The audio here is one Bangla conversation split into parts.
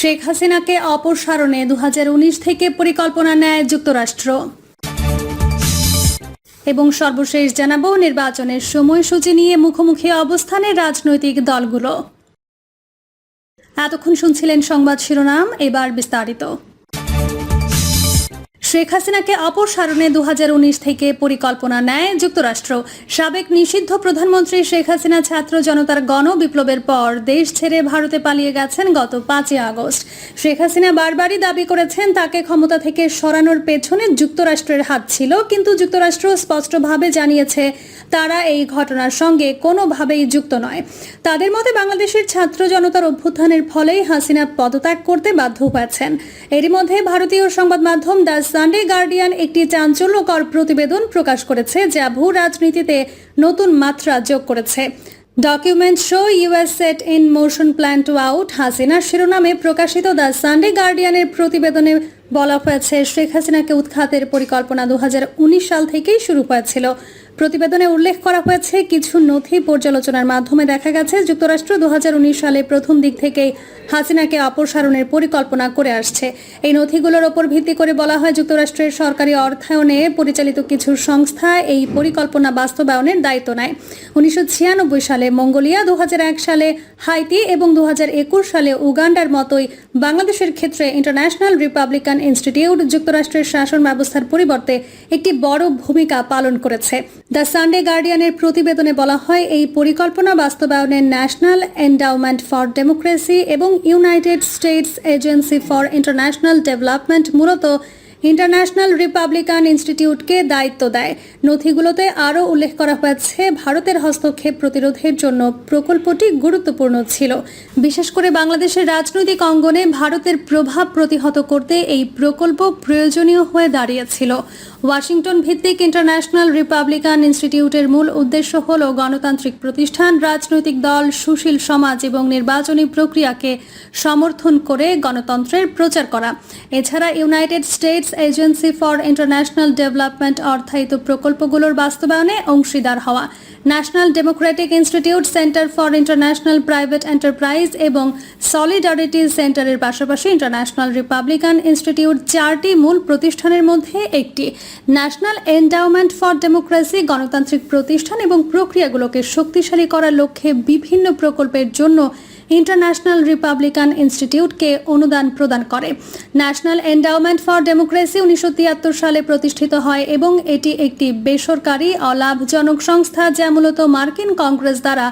শেখ হাসিনাকে অপসারণে দু হাজার উনিশ থেকে পরিকল্পনা নেয় যুক্তরাষ্ট্র। এবং সর্বশেষ জানাব, নির্বাচনের সময়সূচি নিয়ে মুখোমুখি অবস্থানে রাজনৈতিক দলগুলো। এতক্ষণ শুনছিলেন সংবাদ শিরোনাম, এবার বিস্তারিত। শেখ হাসিনাকে অপসারণে দু হাজার উনিশ থেকে পরিকল্পনা নেয় যুক্তরাষ্ট্র। সাবেক নিষিদ্ধ প্রধানমন্ত্রী শেখ হাসিনা ছাত্র জনতার গণ বিপ্লবের পর দেশ ছেড়ে ভারতে পালিয়ে গেছেন গত পাঁচই আগস্ট। শেখ হাসিনা বারবারই দাবি করেছেন তাকে ক্ষমতা থেকে সরানোর পেছনে যুক্তরাষ্ট্রের হাত ছিল, কিন্তু যুক্তরাষ্ট্র স্পষ্টভাবে জানিয়েছে তারা এই ঘটনার সঙ্গে কোনোভাবেই যুক্ত নয়। তাদের মতে বাংলাদেশের ছাত্র জনতার অভ্যুত্থানের ফলেই হাসিনা পদত্যাগ করতে বাধ্য হয়েছেন। এরই মধ্যে ভারতীয় সংবাদ মাধ্যম দ্য সানডে গার্ডিয়ান একটি চাঞ্চল্যকর প্রতিবেদন প্রকাশ করেছে যা ভূ রাজনীতিতে নতুন মাত্রা যোগ করেছে। Document show US set in motion plan to oust Hasina শিরোনামে প্রকাশিত দ্য সানডে গার্ডিয়ানের প্রতিবেদনে বলা হয়েছে, শেখ হাসিনাকে উৎখাতের পরিকল্পনা দু হাজার উনিশ সাল থেকেই শুরু হয়েছিল। প্রতিবেদনে উল্লেখ করা হয়েছে, কিছু নথি পর্যালোচনার মাধ্যমে দেখা গেছে, যুক্তরাষ্ট্র দুহাজার উনিশ সালে প্রথম দিক থেকেই হাসিনাকে অপসারণের পরিকল্পনা করে আসছে। এই নথিগুলোর ওপর ভিত্তি করে বলা হয়, যুক্তরাষ্ট্রের সরকারি অর্থায়নে পরিচালিত কিছু সংস্থা এই পরিকল্পনা বাস্তবায়নের দায়িত্ব নেয়। উনিশশো সালে মঙ্গোলিয়া দু হাজার এক সালে হাইতি এবং দু হাজার একুশ সালে উগান্ডার মতোই বাংলাদেশের ক্ষেত্রে ইন্টারন্যাশনাল রিপাবলিকান ইনস্টিটিউট যুক্তরাষ্ট্রের শাসন ব্যবস্থার পরিবর্তে একটি বড় ভূমিকা পালন করেছে। দ্য সানডে গার্ডিয়ানের প্রতিবেদনে বলা হয়, এই পরিকল্পনা বাস্তবায়নে ন্যাশনাল এন্ডাউমেন্ট ফর ডেমোক্রেসি এবং United States Agency for International Development মূলত ইন্টারন্যাশনাল রিপাবলিকান ইনস্টিটিউটকে দায়িত্ব দেয়। নথিগুলোতে আরও উল্লেখ করা হয়েছে, ভারতের হস্তক্ষেপ প্রতিরোধের জন্য প্রকল্পটি গুরুত্বপূর্ণ ছিল। বিশেষ করে বাংলাদেশের রাজনৈতিক অঙ্গনে ভারতের প্রভাব প্রতিহত করতে এই প্রকল্প প্রয়োজনীয় হয়ে দাঁড়িয়েছিল। ওয়াশিংটন ভিত্তিক ইন্টারন্যাশনাল রিপাবলিকান ইনস্টিটিউটের মূল উদ্দেশ্য হল গণতান্ত্রিক প্রতিষ্ঠান, রাজনৈতিক দল, সুশীল সমাজ এবং নির্বাচনী প্রক্রিয়াকে সমর্থন করে গণতন্ত্রের প্রচার করা। এছাড়া United States Agency for International Development অর্থায়িত প্রকল্পগুলোর বাস্তবায়নে অংশীদার হওয়া। National Democratic Institute Center for International Private Enterprise এবং সলিডারিটি সেন্টারের পাশাপাশি ইন্টারন্যাশনাল রিপাবলিকান ইনস্টিটিউট চারটি মূল প্রতিষ্ঠানের মধ্যে একটি। ন্যাশনাল এন্ডাওমেন্ট ফর ডেমোক্রেসি, গণতান্ত্রিক প্রতিষ্ঠান এবং প্রক্রিয়াগুলোকে শক্তিশালী করার লক্ষ্যে বিভিন্ন প্রকল্পের জন্য ইন্টারন্যাশনাল রিপাবলিকান ইনস্টিটিউটকে অনুদান প্রদান করে। ন্যাশনাল এন্ডাওমেন্ট ফর ডেমোক্রেসি উনিশশো তিয়াত্তর সালে প্রতিষ্ঠিত হয় এবং এটি একটি বেসরকারি অলাভজনক সংস্থা, যা মূলত মার্কিন কংগ্রেস দ্বারা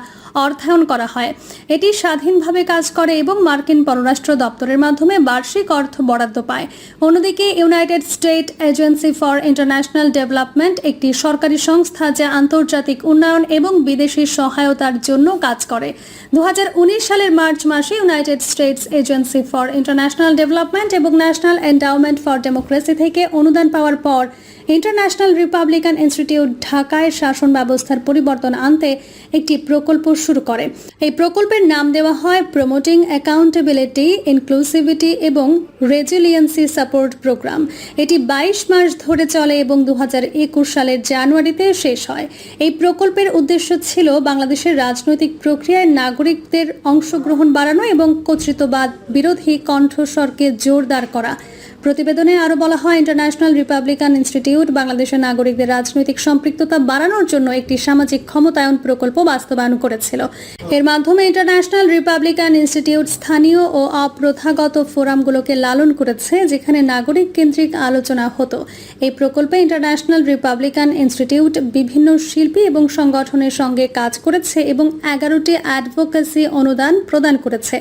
অর্থায়ন করা হয়। এটি স্বাধীনভাবে কাজ করে এবং মার্কিন পররাষ্ট্র দপ্তরের মাধ্যমে বার্ষিক অর্থ বরাদ্দ পায়। অন্যদিকে United State Agency for International Development একটি সরকারি সংস্থা যা আন্তর্জাতিক উন্নয়ন এবং বিদেশি সহায়তার জন্য কাজ করে। দু হাজার উনিশ সালের মার্চ মাসে United States Agency for International Development এবং ন্যাশনাল এন্ডাওমেন্ট ফর ডেমোক্রেসি থেকে অনুদান পাওয়ার পর ইন্টারন্যাশনাল রিপাবলিকান ইনস্টিটিউট ঢাকায় শাসন ব্যবস্থার পরিবর্তন আনতে একটি প্রকল্প শুরু করে। এই প্রকল্পের নাম দেওয়া হয় প্রমোটিং অ্যাকাউন্টেবিলিটি ইনক্লুসিভিটি এবং রেজিলিয়েন্সি সাপোর্ট প্রোগ্রাম এটি বাইশ মাস ধরে চলে এবং দু হাজার একুশ সালের জানুয়ারিতে শেষ হয়। এই প্রকল্পের উদ্দেশ্য ছিল বাংলাদেশের রাজনৈতিক প্রক্রিয়ায় নাগরিকদের অংশগ্রহণ বাড়ানো এবং কর্তৃত্ববাদ বিরোধী কণ্ঠস্বরকে জোরদার করা। প্রতিবেদনে আরও বলা হয় ইন্টারন্যাশনাল রিপাবলিকান ইনস্টিটিউট বাংলাদেশের নাগরিকদের রাজনৈতিক সম্পৃক্ততা বাড়ানোর জন্য একটি সামাজিক ক্ষমতায়ন প্রকল্প বাস্তবায়ন করেছিল। এর মাধ্যমে ইন্টারন্যাশনাল রিপাবলিকান ইনস্টিটিউট স্থানীয় ও অপ্রথাগত ফোরামগুলোকে লালন করেছে, যেখানে নাগরিক কেন্দ্রিক আলোচনা হতো। এই প্রকল্পে ইন্টারন্যাশনাল রিপাবলিকান ইনস্টিটিউট বিভিন্ন শিল্পী এবং সংগঠনের সঙ্গে কাজ করেছে এবং এগারোটি অ্যাডভোকেসি অনুদান প্রদান করেছে।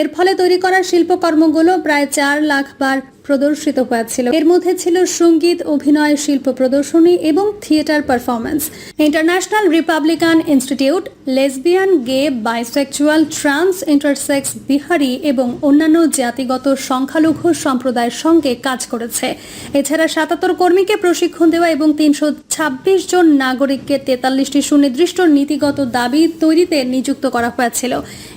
এর ফলে তৈরি করা শিল্পকর্মগুলো প্রায় চার লাখ বার প্রদর্শিত হয়েছিল। এর মধ্যে ছিল সংগীত, অভিনয়, শিল্প প্রদর্শনী এবং theatre performance International Republican Institute, lesbian, gay, bisexual, trans, intersex, Bihari এবং অন্যান্য জাতিগত সংখ্যালঘু সম্প্রদায়ের সঙ্গে কাজ করেছে। এছাড়া সাতাত্তর কর্মীকে প্রশিক্ষণ দেওয়া এবং তিনশো ছাব্বিশ জন নাগরিককে তেতাল্লিশটি সুনির্দিষ্ট নীতিগত দাবি তৈরিতে নিযুক্ত করা হয়েছিল।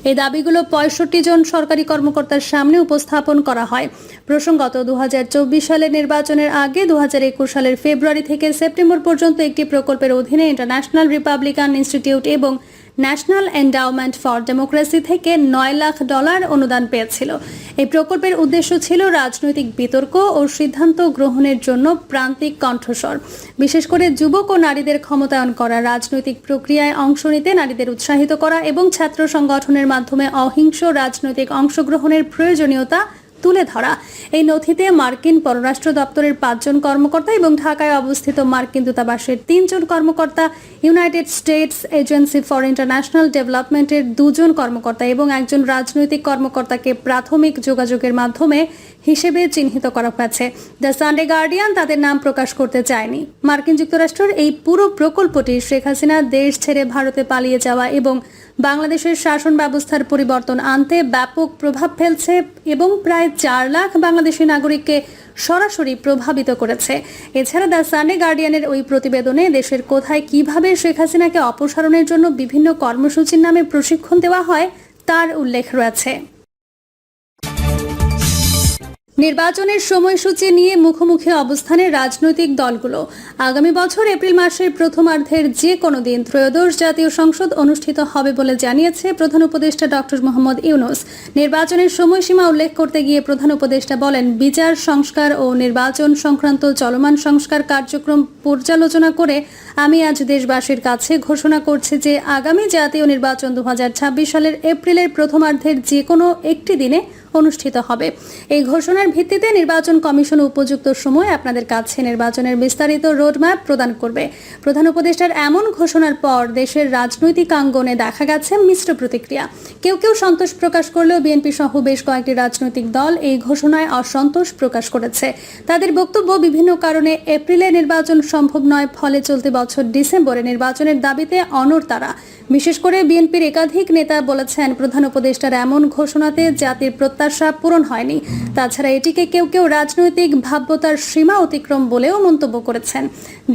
এই দাবিগুলো পঁয়ষট্টি জন সরকারি কর্মকর্তার সামনে উপস্থাপন করা হয়। প্রসঙ্গত দু হাজার চব্বিশ সালের নির্বাচনের আগে, দু হাজার একুশ সালের ফেব্রুয়ারি থেকে সেপ্টেম্বর পর্যন্ত একটি প্রকল্পের অধীনে ইন্টারন্যাশনাল রিপাবলিকান ইনস্টিটিউট এবং ন্যাশনাল এন্ডাওমেন্ট ফর ডেমোক্রেসি থেকে নয় লাখ ডলার অনুদান পেয়েছিল। এই প্রকল্পের উদ্দেশ্য ছিল রাজনৈতিক বিতর্ক ও সিদ্ধান্ত গ্রহণের জন্য প্রান্তিক কণ্ঠস্বর। বিশেষ করে যুবক ও নারীদের ক্ষমতায়ন করা, রাজনৈতিক প্রক্রিয়ায় অংশ নিতে নারীদের উৎসাহিত করা এবং ছাত্র সংগঠনের মাধ্যমে অহিংস রাজনৈতিক অংশগ্রহণের প্রয়োজনীয়তা তুলে ধরা। এই নথিতে মার্কিন পররাষ্ট্র দপ্তরের পাঁচজন কর্মকর্তা এবং ঢাকায় অবস্থিত মার্কিন দূতাবাসের তিনজন কর্মকর্তা, United States Agency for International ডেভেলপমেন্টের দুজন কর্মকর্তা এবং একজন রাজনৈতিক কর্মকর্তাকে প্রাথমিক যোগাযোগের মাধ্যমে হিসেবে চিহ্নিত করা হয়েছে। দ্য সানডে গার্ডিয়ান তাদের নাম প্রকাশ করতে চায়নি। মার্কিন যুক্তরাষ্ট্রের এই পুরো প্রকল্পটি শেখ হাসিনা দেশ ছেড়ে ভারতে পালিয়ে যাওয়া এবং বাংলাদেশের শাসন ব্যবস্থার পরিবর্তন আনতে ব্যাপক প্রভাব ফেলছে এবং প্রায় চার লাখ বাংলাদেশি নাগরিককে সরাসরি প্রভাবিত করেছে। এছাড়া দ্য সানে গার্ডিয়ানের ওই প্রতিবেদনে দেশের কোথায় কীভাবে শেখ হাসিনাকে অপসারণের জন্য বিভিন্ন কর্মসূচির নামে প্রশিক্ষণ দেওয়া হয়, তার উল্লেখ রয়েছে। নির্বাচনের সময়সূচি নিয়ে মুখোমুখি অবস্থানে রাজনৈতিক দলগুলো। আগামী বছর এপ্রিল মাসের প্রথমার্ধের যে কোনো দিন ত্রয়োদশ জাতীয় সংসদ অনুষ্ঠিত হবে বলে জানিয়েছে প্রধান উপদেষ্টা ডক্টর মোহাম্মদ ইউনুস। নির্বাচনের সময়সীমা উল্লেখ করতে গিয়ে প্রধান উপদেষ্টা বলেন, বিচার, সংস্কার ও নির্বাচন সংক্রান্ত চলমান সংস্কার কার্যক্রম পর্যালোচনা করে আমি আজ দেশবাসীর কাছে ঘোষণা করছি যে আগামী জাতীয় নির্বাচন দু হাজার ছাব্বিশ সালের এপ্রিলের প্রথমার্ধের যে কোনো একটি দিনে অনুষ্ঠিত হবে। এই ঘোষণার ভিত্তিতে নির্বাচন কমিশন উপযুক্ত সময় আপনাদের কাছে নির্বাচনের বিস্তারিত রোডম্যাপ প্রদান করবে। প্রধান উপদেষ্টার এমন ঘোষণার পর দেশের রাজনৈতিক অঙ্গনে দেখা গেছে মিশ্র প্রতিক্রিয়া। কেউ কেউ সন্তোষ প্রকাশ করলেও বিএনপি সহ বেশ কয়েকটি রাজনৈতিক দল এই ঘোষণায় অসন্তোষ প্রকাশ করেছে। তাদের বক্তব্য বিভিন্ন কারণে এপ্রিলে নির্বাচন সম্ভব নয়, ফলে চলতি বছর ডিসেম্বরে নির্বাচনের দাবিতে অনড় তারা। বিশেষ করে বিএনপির একাধিক নেতা বলেছেন, প্রধান উপদেষ্টার এমন ঘোষণাতে জাতির প্রত্যাশা পূরণ হয়নি। তাছাড়া এটিকে কেউ কেউ রাজনৈতিক ভাব্যতার সীমা অতিক্রম বলেও মন্তব্য করেছেন।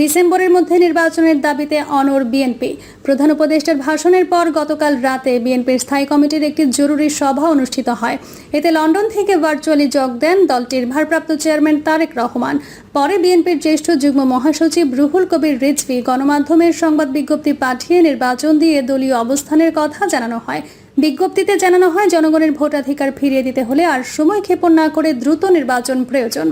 ডিসেম্বরের মধ্যে নির্বাচনের দাবিতে অনর বিএনপি। প্রধান উপদেষ্টার ভাষণের পর গতকাল রাতে বিএনপির স্থায়ী কমিটির একটি জরুরি সভা অনুষ্ঠিত হয়। এতে লন্ডন থেকে ভার্চুয়ালি যোগ দেন দলটির ভারপ্রাপ্ত চেয়ারম্যান তারেক রহমান। পরে বিএনপির জ্যেষ্ঠ যুগ্ম মহাসচিব রুহুল কবির রিজভি গণমাধ্যমের সংবাদ বিজ্ঞপ্তি পাঠিয়ে নির্বাচন দিয়ে দলীয় অবস্থানের কথা জানানো হয়। বিজ্ঞপ্তিতে জানানো হয়, জনগণের ভোটাধিকার ফিরিয়ে দিতে হলে আর সময় ক্ষেপণ না করে দ্রুত নির্বাচন প্রয়োজন।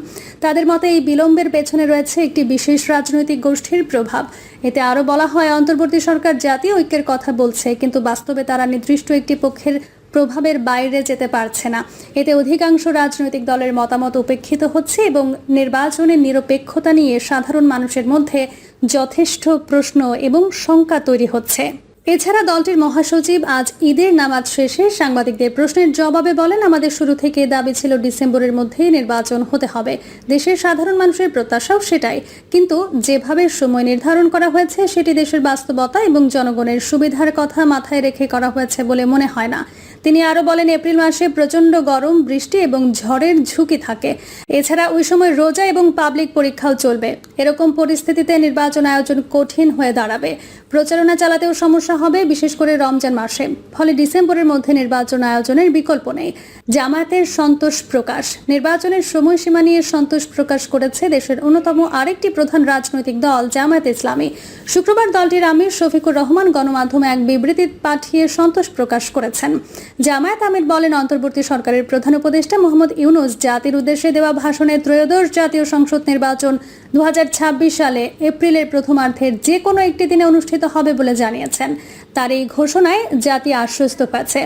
তাদের মতে, এই বিলম্বের পেছনে রয়েছে একটি বিশেষ রাজনৈতিক গোষ্ঠীর প্রভাব। এতে আরও বলা হয়, অন্তর্বর্তী সরকার জাতীয় ঐক্যের কথা বলছে, কিন্তু বাস্তবে তারা নির্দিষ্ট একটি পক্ষের প্রভাবের বাইরে যেতে পারছে না। এতে অধিকাংশ রাজনৈতিক দলের মতামত উপেক্ষিত হচ্ছে এবং নির্বাচনের নিরপেক্ষতা নিয়ে সাধারণ মানুষের মধ্যে যথেষ্ট প্রশ্ন এবং শঙ্কা তৈরি হচ্ছে। এছাড়া দলটির মহাসচিব আজ ঈদের নামাজ শেষে সাংবাদিকদের প্রশ্নের জবাবে বলেন, আমাদের শুরু থেকে দাবি ছিল ডিসেম্বরের মধ্যে নির্বাচন হতে হবে। দেশের সাধারণ মানুষের প্রত্যাশাও সেটাই। কিন্তু যেভাবে সময় নির্ধারণ করা হয়েছে, সেটি দেশের বাস্তবতা এবং জনগণের সুবিধার কথা মাথায় রেখে করা হয়েছে বলে মনে হয় না। তিনি আরও বলেন, এপ্রিল মাসে প্রচণ্ড গরম, বৃষ্টি এবং ঝড়ের ঝুঁকি থাকে। এছাড়া ওই সময় রোজা এবং পাবলিক পরীক্ষাও চলবে। এরকম পরিস্থিতিতে নির্বাচন আয়োজন কঠিন হয়ে দাঁড়াবে। প্রচারণা চালাতেও সমস্যা হবে, বিশেষ করে রমজান মাসে। ফলে ডিসেম্বরের মধ্যে নির্বাচন আয়োজনের বিকল্প নেই। জামায়াতের সন্তোষ প্রকাশ। নির্বাচনের সময়সীমা নিয়ে সন্তোষ প্রকাশ করেছে দেশের অন্যতম আরেকটি প্রধান রাজনৈতিক দল, জামায়াত ইসলামী। শুক্রবার দলটির আমির শফিকুর রহমান গণমাধ্যমে এক বিবৃতি পাঠিয়ে সন্তোষ প্রকাশ করেছেন। জামায়াত আমির বলেন, অন্তর্বর্তী সরকারের প্রধান উপদেষ্টা মোহাম্মদ ইউনুস জাতির উদ্দেশ্যে দেওয়া ভাষণে ত্রয়োদশ জাতীয় সংসদ নির্বাচন দু হাজার ছাব্বিশ সালে এপ্রিলের প্রথমার্ধের যে কোনো একটি দিনে অনুষ্ঠিত হবে বলে জানিয়েছেন। তার এই ঘোষণায় জাতি আশ্বস্ত পাচ্ছে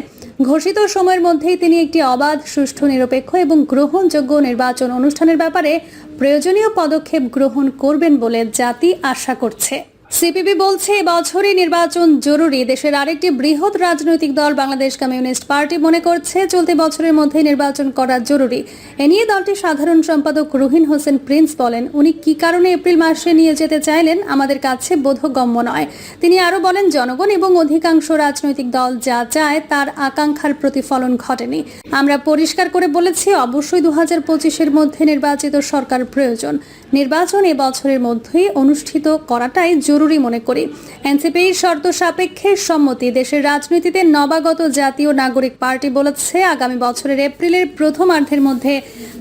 ঘোষিত সময়ের মধ্যেই তিনি একটি অবাধ, সুষ্ঠু, নিরপেক্ষ এবং গ্রহণযোগ্য নির্বাচন অনুষ্ঠানের ব্যাপারে প্রয়োজনীয় পদক্ষেপ গ্রহণ করবেন বলে জাতি আশা করছে। সিপিবি বলছে, এবছরই নির্বাচন জরুরি। দেশের আরেকটি বৃহৎ রাজনৈতিক দল বাংলাদেশ কমিউনিস্ট পার্টি মনে করছে, চলতি বছরের মধ্যে নির্বাচন করা জরুরি। এ নিয়ে দলটির সাধারণ সম্পাদক রুহিন হোসেন প্রিন্স বলেন, উনি কি কারণে এপ্রিল মাসে নিয়ে যেতে চাইলেন? আমাদের কাছে বোধগম্য নয়। তিনি আরও বলেন, জনগণ এবং অধিকাংশ রাজনৈতিক দল যা চায়, তার আকাঙ্ক্ষার প্রতিফলন ঘটেনি। আমরা পরিষ্কার করে বলেছি, অবশ্যই দু হাজার পঁচিশের মধ্যে নির্বাচিত সরকার প্রয়োজন। নির্বাচন এ বছরের মধ্যেই অনুষ্ঠিত করাটাই জরুরি। জরুরি মনে করি। এনসিপির শর্ত সাপেক্ষে সম্মতি। দেশের রাজনীতিতে নবাগত জাতীয় নাগরিক পার্টি বলেছে, আগামী বছরের এপ্রিলের প্রথমার্ধের মধ্যে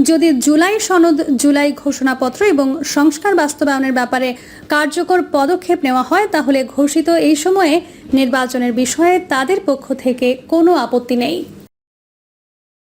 যদি জুলাই সনদ, জুলাই ঘোষণাপত্র এবং সংস্কার বাস্তবায়নের ব্যাপারে কার্যকর পদক্ষেপ নেওয়া হয়, তাহলে ঘোষিত এই সময়ে নির্বাচনের বিষয়ে তাদের পক্ষ থেকে কোনো আপত্তি নেই।